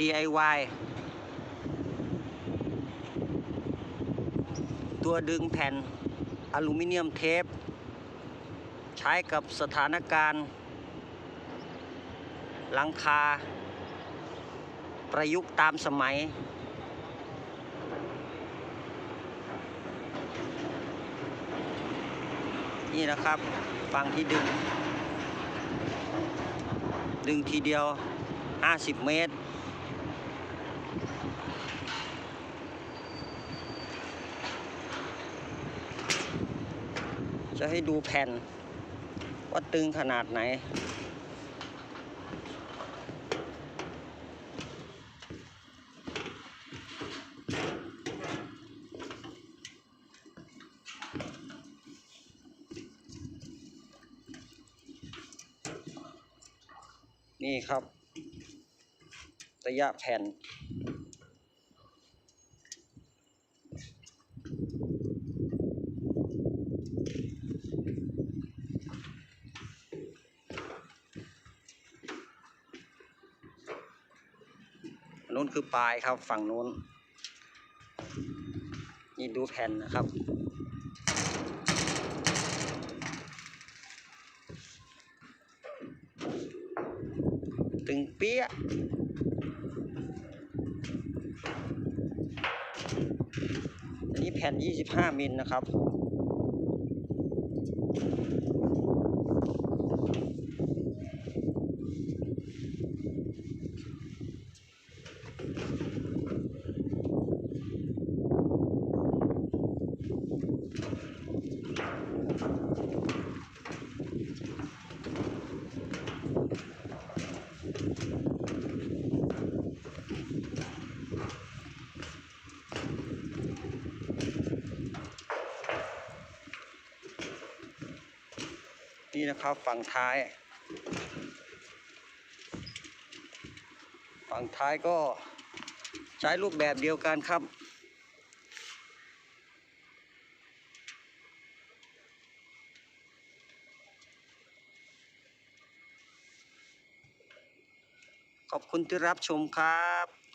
DIY ตัวดึงแผ่นอลูมิเนียมเทป ใช้กับสถานการณ์หลังคา ประยุกต์ตามสมัย นี่นะครับฟังที่ดึง ดึงทีเดียว 50 เมตร จะให้ดูแผ่น ว่าตึงขนาดไหน นี่ครับ ระยะแผ่น นู้นคือปลายครับ ฝั่งนู้น นี่ดูแผ่นนะครับ ตึงเปี้ยะอันนี้แผ่น 25 มิลนะครับ นี่นะครับฝั่งท้าย ฝั่งท้ายก็ใช้รูปแบบเดียวกันครับ ขอบคุณที่รับชมครับ